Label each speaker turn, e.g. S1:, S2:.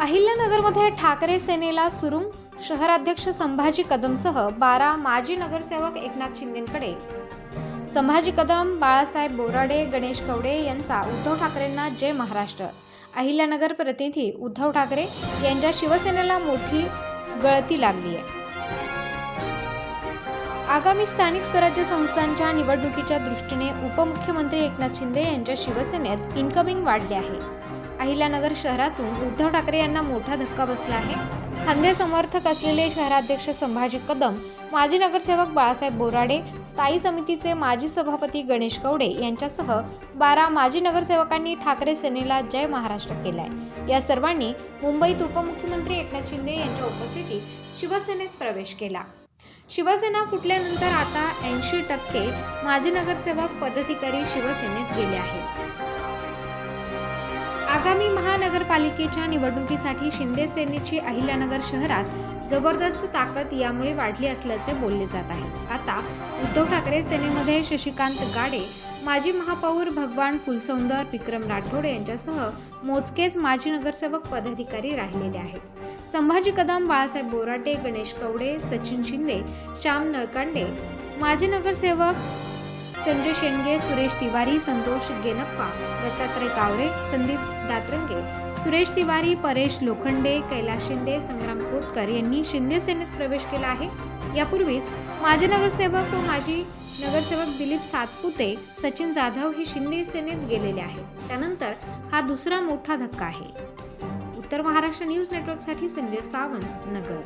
S1: अहिल्यानगरमध्ये ठाकरे सेनेला सुरुंग शहराध्यक्ष संभाजी कदमसह बारा माजी नगरसेवक एकनाथ शिंदेकडे. संभाजी कदम बाळासाहेब बोराडे गणेश कवडे यांचा उद्धव ठाकरेंना जय महाराष्ट्र. अहिल्यानगर प्रतिनिधी उद्धव ठाकरे यांच्या शिवसेनेला मोठी गळती लागली आहे. आगामी स्थानिक स्वराज्य संस्थांच्या निवडणुकीच्या दृष्टीने उपमुख्यमंत्री एकनाथ शिंदे यांच्या शिवसेनेत इन्कमिंग वाढले आहे. अहिल्यानगर शहरातून उद्धव ठाकरे यांना मोठा धक्का बसला आहे. खांदे समर्थक असलेले शहराध्यक्ष संभाजी कदम माजी नगरसेवक बाळासाहेब बोराडे स्थायी समितीचे माजी सभापती गणेश कवडे यांच्यासह बारा माजी नगरसेवकांनी ठाकरे सेनेला जय महाराष्ट्र केलाय. या सर्वांनी मुंबईत उपमुख्यमंत्री एकनाथ शिंदे यांच्या उपस्थितीत शिवसेनेत प्रवेश केला. शिवसेना फुटल्यानंतर आता ऐंशी टक्के माजी नगरसेवक पदाधिकारी शिवसेनेत गेले आहेत. आगामी महानगरपालिकेच्या निवडणुकीसाठी शिंदे सेनेची अहिल्यानगर शहरात जबरदस्त ताकद यामुळे वाढली असल्याचे बोलले जात आहे. आता उद्धव ठाकरे सेनेमध्ये शशिकांत गाडे माजी महापौर भगवान फुलसौंदर विक्रम राठोड यांच्यासह मोजकेच माजी नगरसेवक पदाधिकारी राहिलेले आहेत. संभाजी कदम बाळासाहेब बोराटे गणेश कवडे सचिन शिंदे श्याम नळकांडे माजी नगरसेवक संजय शेंडगे सुरेश तिवारी संतोष गेनप्पा दत्तात्रय कावरे संदीप दातरंगे सुरेश तिवारी परेश लोखंडे कैलास शिंदे संग्राम कोतकर यांनी शिंदे सेनेत प्रवेश केला आहे. यापूर्वीच माजी नगरसेवक व माजी नगरसेवक दिलीप सातपुते सचिन जाधव हे शिंदे सेनेत गेलेले आहेत त्यानंतर हा दुसरा मोठा धक्का आहे. उत्तर महाराष्ट्र न्यूज नेटवर्कसाठी संजय सावंत नगर.